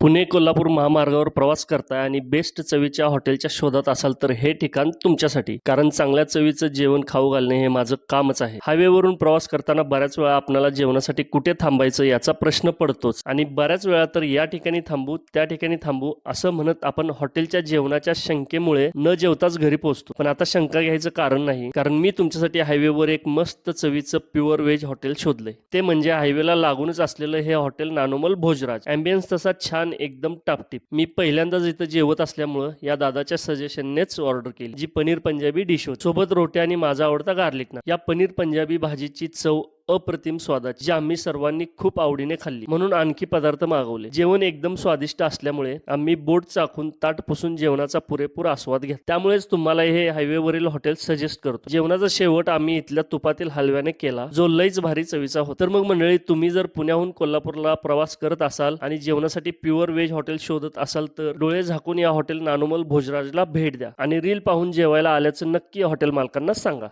पुणे कोल्हापूर महामार्गावर प्रवास करताय आणि बेस्ट चवीच्या हॉटेलच्या शोधात असाल तर हे ठिकाण तुमच्यासाठी. कारण चांगल्या चवीचं जेवण खाऊ घालणे हे माझं कामच आहे. हायवेवरून प्रवास करताना बऱ्याच वेळा आपल्याला जेवणासाठी कुठे थांबायचं याचा प्रश्न पडतोच. आणि बऱ्याच वेळा तर या ठिकाणी थांबू त्या ठिकाणी थांबू असं म्हणत आपण हॉटेलच्या जेवणाच्या शंकेमुळे न जेवताच घरी पोहोचतो. पण आता शंका घ्यायचं कारण नाही. कारण मी तुमच्यासाठी हायवेवर एक मस्त चवीचं प्युअर व्हेज हॉटेल शोधलंय. ते म्हणजे हायवेला लागूनच असलेलं हे हॉटेल नानोमल भोजराज. अँबियन्स तसा छान छान एकदम टापटीप मी पहिल्यांदाच इथं जेवत असल्यामुळं या दादाच्या सजेशननेच ऑर्डर केली. जी पनीर पंजाबी डिश होती. सोबत रोटी आणि माझा आवडता गार्लिक ना या पनीर पंजाबी भाजीची चव अप्रतिम स्वादाची जी आम्ही सर्वांनी खूप आवडीने खाल्ली. म्हणून आणखी पदार्थ मागवले. जेवण एकदम स्वादिष्ट असल्यामुळे आम्ही बोट चाखून ताट पुसून जेवणाचा पुरेपूर आस्वाद घ्या त्यामुळेच तुम्हाला हे हायवेवरील हॉटेल सजेस्ट करतो. जेवणाचा शेवट आम्ही इथल्या तुपातील हलव्याने केला जो लईच भारी चवीचा होता. तर मग मंडळी तुम्ही जर पुण्याहून कोल्हापूरला प्रवास करत असाल आणि जेवणासाठी प्युअर व्हेज हॉटेल शोधत असाल तर डोळे झाकून या हॉटेल नानुमल भोजराजला भेट द्या आणि रील पाहून जेवायला आल्याचं नक्की हॉटेल मालकांना सांगा.